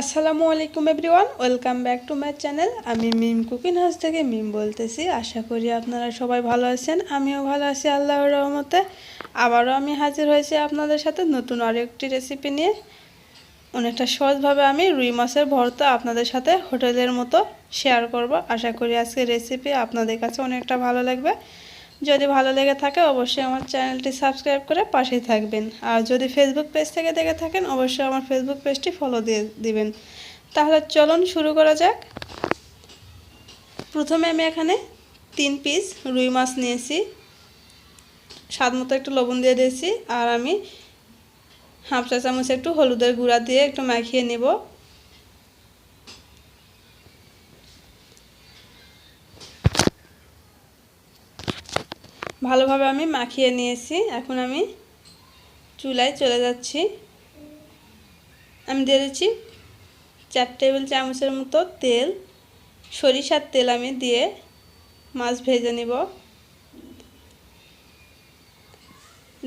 আসসালামু আলাইকুম everyone, welcome back to my channel. আমি মিম কুকিং হাউস থেকে মিম বলতেছি। আশা করি আপনারা সবাই ভালো আছেন, আমিও ভালো আছি আল্লাহর রহমতে। আবারও আমি হাজির হয়েছি আপনাদের সাথে নতুন আরও একটি রেসিপি নিয়ে। অনেকটা সহজভাবে আমি রুই মাছের ভর্তা আপনাদের সাথে হোটেলের মতো শেয়ার করব। আশা করি আজকের রেসিপি আপনাদের কাছে অনেকটা ভালো লাগবে। যদি ভালো লেগে থাকে, অবশ্যই আমার চ্যানেলটি সাবস্ক্রাইব করে পাশেই থাকবেন। আর যদি ফেসবুক পেজ থেকে দেখে থাকেন, অবশ্যই আমার ফেসবুক পেজটি ফলো দিয়ে দিবেন। তাহলে চলুন শুরু করা যাক। প্রথমে আমি এখানে তিন পিস রুই মাছ নিয়েছি। স্বাদ মতো একটু লবণ দিয়ে দিয়েছি। আর আমি হাফ চা চামচ একটু হলুদের গুঁড়া দিয়ে একটু মাখিয়ে নেব। ভালোভাবে আমি মাখিয়ে নিয়েছি। এখন আমি চুলায় চলে যাচ্ছি। আমি দিয়ে দিচ্ছি চার টেবিল চামচের মতো তেল। সরিষার তেল আমি দিয়ে মাছ ভেজে নিব।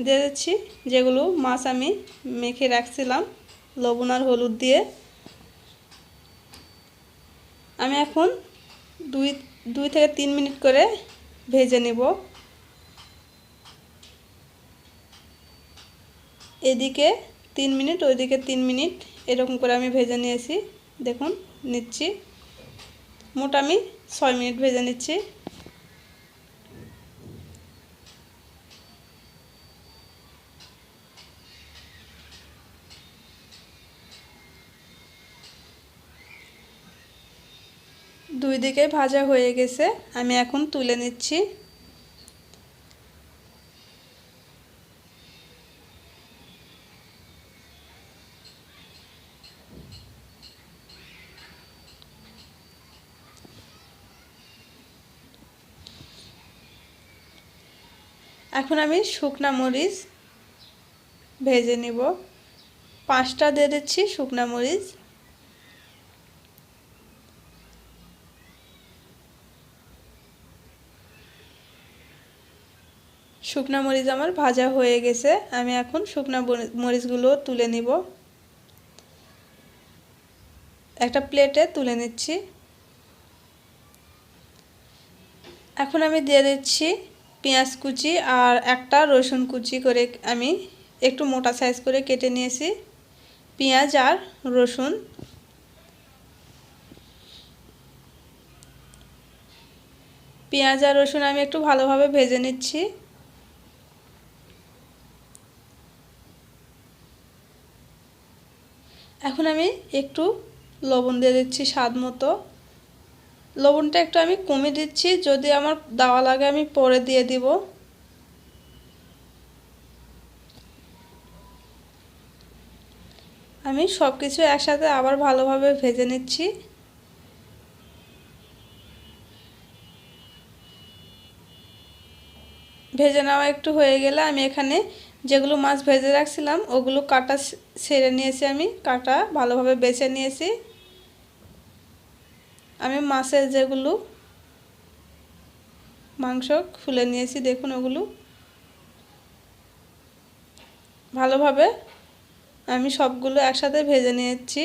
দিয়ে দিচ্ছি যেগুলো মাছ আমি মেখে রাখছিলাম, লবণ আর হলুদ দিয়ে। আমি এখন দুই দুই থেকে তিন মিনিট করে ভেজে নিব। এদিকে তিন মিনিট, ওইদিকে তিন মিনিট, এরকম করে আমি ভেজে নিয়েছি। দেখুন, নিচ্ছি। মোট আমি ছয় মিনিট ভেজে নিচ্ছি। দুই দিকে ভাজা হয়ে গেছে। আমি এখন তুলে নিচ্ছি। এখন আমি শুকনা মরিচ ভেজে নিব। পাঁচটা দিয়ে দিচ্ছি শুকনা মরিচ। শুকনা মরিচ আমার ভাজা হয়ে গেছে। আমি এখন শুকনা মরিচগুলো তুলে নিব। একটা প্লেটে তুলে নিচ্ছি। এখন আমি দিয়ে দিচ্ছি পেঁয়াজ কুচি আর একটা রসুন কুচি করে আমি একটু মোটা সাইজ করে কেটে নিয়েছি। পেঁয়াজ আর রসুন। পেঁয়াজ আর রসুন আমি একটু ভালোভাবে ভেজে নিচ্ছি। এখন আমি একটু লবণ দিয়ে দিচ্ছি স্বাদ মতো। লবণটা একটু আমি কমে দিচ্ছি, যদি আমার দেওয়া লাগে আমি পরে দিয়ে দিব। আমি সব কিছু একসাথে আবার ভালোভাবে ভেজে নিচ্ছি। ভেজে নেওয়া একটু হয়ে গেলে আমি এখানে যেগুলো মাছ ভেজে রাখছিলাম, ওগুলো কাটা সেরে নিয়েছি আমি, কাটা ভালোভাবে বেছে নিয়েছি। আমি মাছের যেগুলো মাংস খুলে নিয়েছি, দেখুন ওগুলো। ভালোভাবে আমি সবগুলো একসাথে ভেজে নিয়েছি।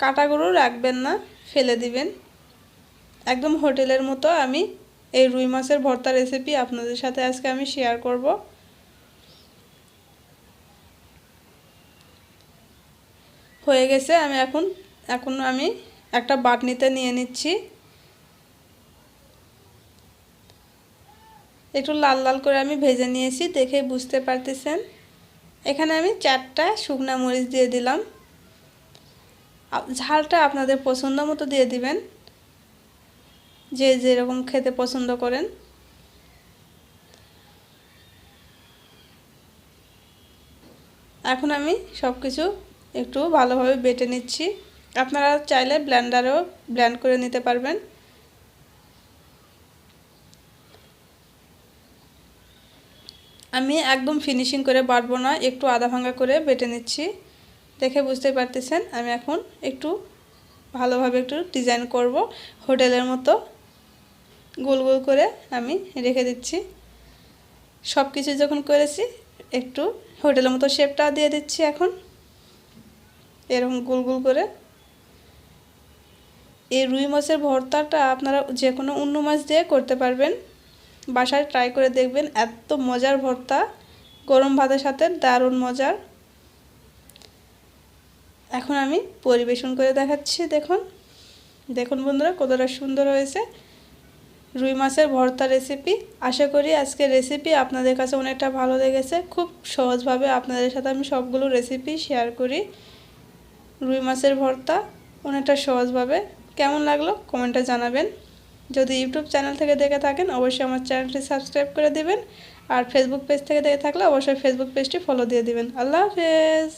কাটাগুলো রাখবেন না, ফেলে দিবেন। একদম হোটেলের মতো আমি এই রুই মাছের ভর্তা রেসিপি আপনাদের সাথে আজকে আমি শেয়ার করব। হয়ে গেছে, আমি এখন এখন আমি একটা বাটনিতে নিয়ে নিচ্ছি। একটু লাল লাল করে আমি ভেজে নিয়েছি দেখে বুঝতে পারতেছেন। এখানে আমি চারটা শুকনা মরিচ দিয়ে দিলাম। ঝালটা আপনাদের পছন্দ মতো দিয়ে দিবেন। যে যেরকম খেতে পছন্দ করেন। এখন আমি সব কিছু একটু ভালোভাবে বেটে নিচ্ছি। আপনারা চাইলে ব্ল্যান্ডারেও ব্ল্যান্ড করে নিতে পারবেন। আমি একদম ফিনিশিং করে বাটবো না, একটু আধা ভাঙ্গা করে বেটে নিচ্ছি। দেখে বুঝতে পারতেছেন, আমি এখন একটু ভালোভাবে একটু ডিজাইন করব। হোটেলের মতো গোল গোল করে আমি রেখে দিচ্ছি। সব কিছু যখন করেছি, একটু হোটেলের মতো শেপটা দিয়ে দিচ্ছি এখন। এরকম গোল গোল করে। এই রুই মাছের ভর্তাটা আপনারা যে কোনো অন্য মাছ দিয়ে করতে পারবেন। বাসায় ট্রাই করে দেখবেন, এত মজার ভর্তা। গরম ভাতের সাথে দারুণ মজার। এখন আমি পরিবেশন করে দেখাচ্ছি, দেখুন। দেখুন বন্ধুরা, কতটা সুন্দর হয়েছে রুই মাছের ভর্তা রেসিপি আশা করি আজকের রেসিপি আপনাদের কাছে অনেকটা ভালো লেগেছে। খুব সহজভাবে আপনাদের সাথে আমি সবগুলো রেসিপি শেয়ার করি। রুই মাছের ভর্তা অনেকটা সহজভাবে কেমন লাগল কমেন্টে জানাবেন। যদি ইউটিউব চ্যানেল থেকে দেখে থাকেন, অবশ্যই আমার চ্যানেলটি সাবস্ক্রাইব করে দেবেন। আর ফেসবুক পেজ থেকে দেখে থাকলে অবশ্যই ফেসবুক পেজটি ফলো দিয়ে দিবেন। আল্লাহ হাফেজ।